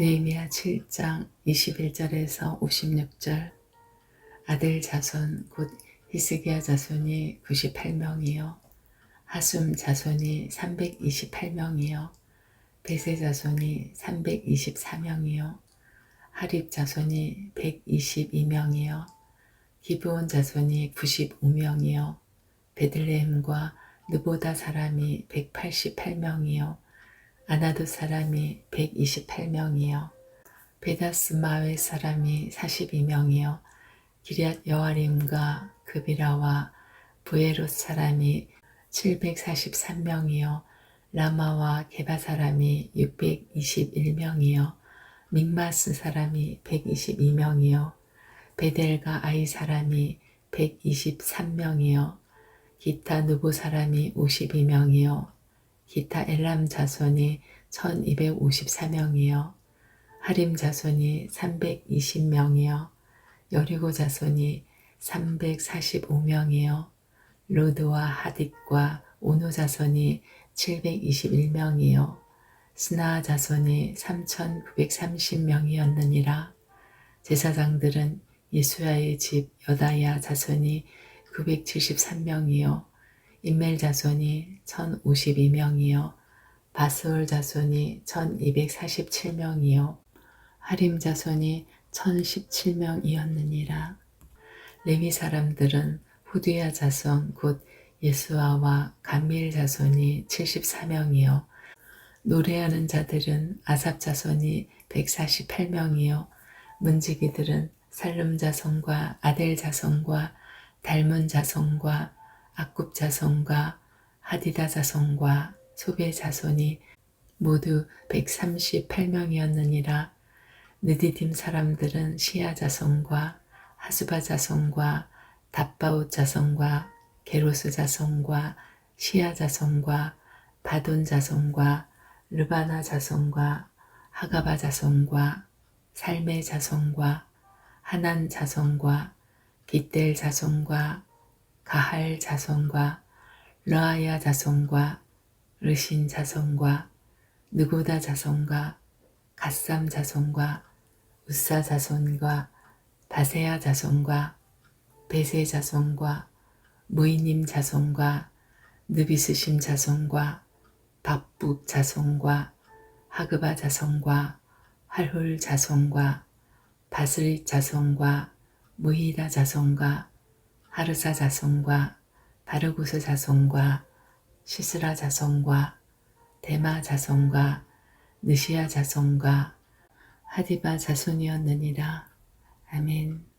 느헤미야 7장 21절에서 56절. 아들 자손 곧 히스기야 자손이 98명이요. 하숨 자손이 328명이요. 베세 자손이 324명이요. 하립 자손이 122명이요. 기브온 자손이 95명이요. 베들레헴과 느보다 사람이 188명이요 아나도 사람이 128명이요. 베다스 마웨 사람이 42명이요. 기리앗 여아림과 그비라와 부에롯 사람이 743명이요. 라마와 게바 사람이 621명이요. 믹마스 사람이 122명이요. 베델과 아이 사람이 123명이요. 기타 누보 사람이 52명이요 기타 엘람 자손이 1254명이요. 하림 자손이 320명이요. 여리고 자손이 345명이요. 로드와 하딕과 오노 자손이 721명이요. 스나 자손이 3930명이었느니라. 제사장들은 예수야의 집 여다야 자손이 973명이요 인멜 자손이 1052명이요. 바스올 자손이 1247명이요. 하림 자손이 1017명이었느니라. 레위 사람들은 후드야 자손 곧 예수아와 감밀 자손이 74명이요. 노래하는 자들은 아삽 자손이 148명이요. 문지기들은 살름 자손과 아델 자손과 달문 자손과 악굽 자손과 하디다 자손과 소베 자손이 모두 138명이었느니라. 느디딤 사람들은 시야 자손과 하수바 자손과 답바옷 자손과 게로스 자손과 시야 자손과 바돈 자손과 르바나 자손과 하가바 자손과 살메 자손과 하난 자손과 깃델 자손과 가할 자손과 르아야 자손과 르신 자손과 느고다 자손과 갓삼 자손과 우사 자손과 바세야 자손과 베세 자손과 무이님 자손과 느비스심 자손과 밥북 자손과 하그바 자손과 할훌 자손과 바스릿 자손과 무히다 자손과 하르사 자손과 바르구스 자손과 시스라 자손과 데마 자손과 느시아 자손과 하디바 자손이었느니라. 아멘.